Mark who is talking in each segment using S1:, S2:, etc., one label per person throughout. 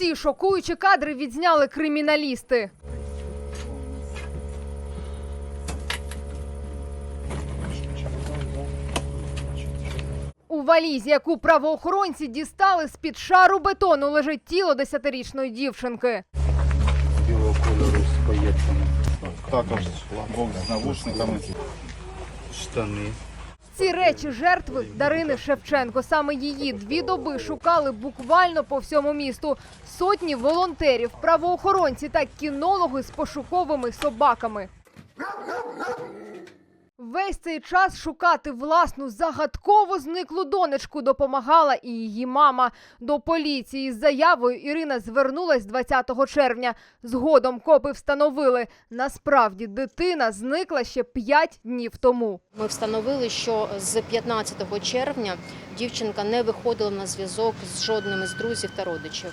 S1: Ці шокуючі кадри відзняли криміналісти. У валізі, яку правоохоронці дістали з-під шару бетону, лежить тіло десятирічної дівчинки.
S2: білого кольору з пайетками. Також з навушниками, штани.
S1: Ці речі жертви Дарини Шевченко. Саме її дві доби шукали буквально по всьому місту. Сотні волонтерів, правоохоронці та кінологи з пошуковими собаками. Весь цей час шукати власну загадково зниклу донечку допомагала і її мама. До поліції з заявою Ірина звернулась 20 червня. Згодом копи встановили, насправді дитина зникла ще 5 днів тому.
S3: Ми встановили, що з 15 червня дівчинка не виходила на зв'язок з жодним із друзів та родичів.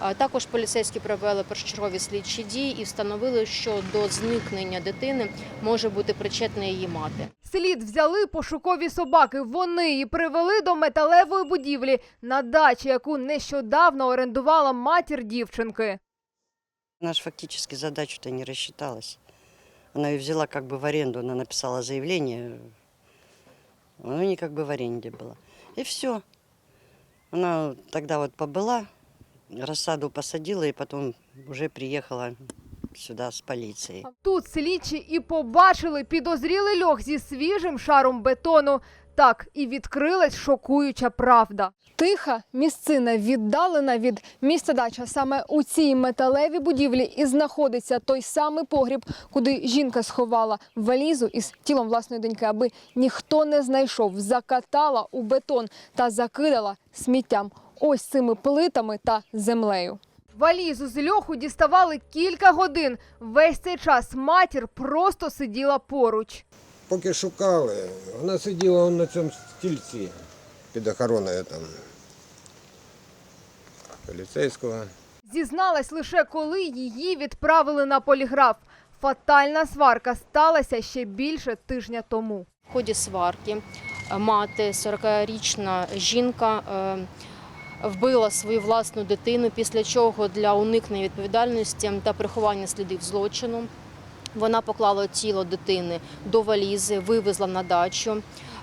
S3: А Також поліцейські провели першочергові слідчі дії і встановили, що до зникнення дитини може бути причетна її мати.
S1: Слід взяли пошукові собаки. Вони і привели до металевої будівлі на дачі, яку нещодавно орендувала матір дівчинки.
S4: Она ж фактически задачу-то не рассчиталась. Она ее взяла как бы в аренду, она написала заявление, оно не как бы в аренде было. И все. Она тогда вот побыла, рассаду посадила і потім вже приїхала сюди з полицией.
S1: Тут слідчі і побачили підозрілий льох зі свіжим шаром бетону. Так і відкрилась шокуюча правда. Тиха місцина віддалена від місця дача. Саме у цій металевій будівлі і знаходиться той самий погріб, куди жінка сховала валізу із тілом власної доньки, аби ніхто не знайшов, закатала у бетон та закидала сміттям. Ось цими плитами та землею. Валізу з льоху діставали кілька годин. Весь цей час матір просто сиділа поруч.
S5: Поки шукали, вона сиділа он на цьому стільці під охороною там поліцейського.
S1: Зізналась лише коли її відправили на поліграф. Фатальна сварка сталася ще більше тижня тому.
S3: В ході сварки е, мати, 40-річна жінка, е, вбила свою власну дитину, після чого для уникнення відповідальності та приховання слідів злочину вона поклала тіло дитини до валізи, вивезла на дачу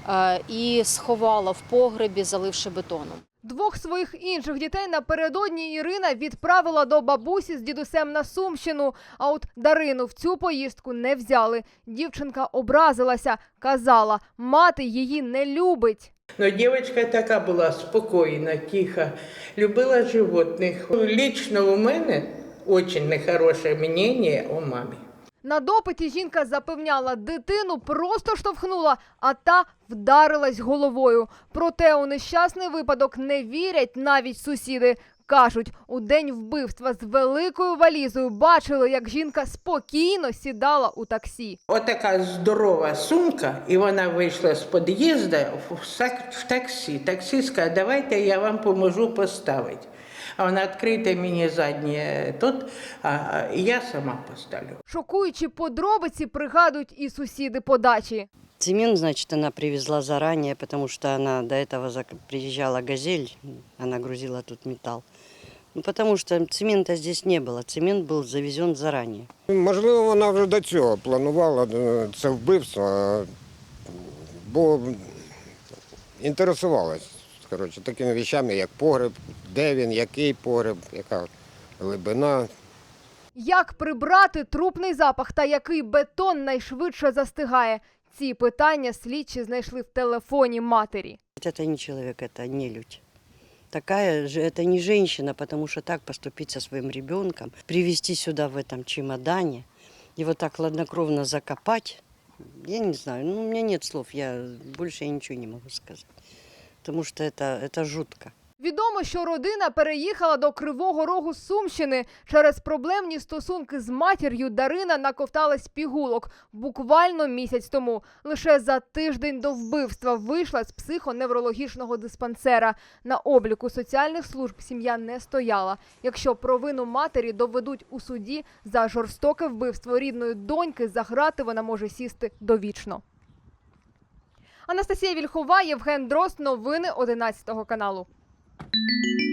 S3: е, і сховала в погребі, заливши бетоном.
S1: Двох своїх інших дітей напередодні Ірина відправила до бабусі з дідусем на Сумщину. А от Дарину в цю поїздку не взяли. Дівчинка образилася, казала, мати її не любить.
S6: Но девочка така була спокійна, тиха, любила животних. Лично у мене дуже нехороше мнение о мамі.
S1: На допиті жінка запевняла, дитину просто штовхнула, а та вдарилась головою. Проте у нещасний випадок не вірять навіть сусіди. Кажуть, у день вбивства з великою валізою бачили, як жінка спокійно сідала у таксі.
S6: Отака здорова сумка, і вона вийшла з під'їзду в таксі. Таксіст каже, давайте я вам поможу поставити. А вона відкрийте мені заднє тут, а а я сама поставлю.
S1: Шокуючі подробиці пригадують і сусіди по дачі.
S4: Цемент, значит, она привезла заранее, потому что она до этого приезжала «Газель», она грузила тут металл. Ну, потому что цемента здесь не было, цемент был завезен заранее.
S5: Можливо, вона вже до цього планувала е, це вбивство, е, бо інтересувалась коротше, такими речами, як погреб, де він, який погреб, яка глибина.
S1: Як прибрати трупний запах та який бетон найшвидше застигає? Ці питання слідчі знайшли в телефоні матері.
S4: Это не человек, это не людь. Такая же, это не женщина, потому что так поступить со своим ребенком, привезти сюда в этом чемодане, его так хладнокровно закопать, я не знаю, ну, у меня нет слов, я больше я ничего не могу сказать. Потому что это, это жутко.
S1: Відомо, що родина переїхала до Кривого Рогу Сумщини. Через проблемні стосунки з матір'ю Дарина наковталась пігулок буквально місяць тому. Лише за тиждень до вбивства вийшла з психоневрологічного диспансера. На обліку соціальних служб сім'я не стояла. Якщо провину матері доведуть у суді за жорстоке вбивство рідної доньки, за грати вона може сісти довічно. Анастасія Вільхова, Євген Дрозд. Новини 11 каналу. Música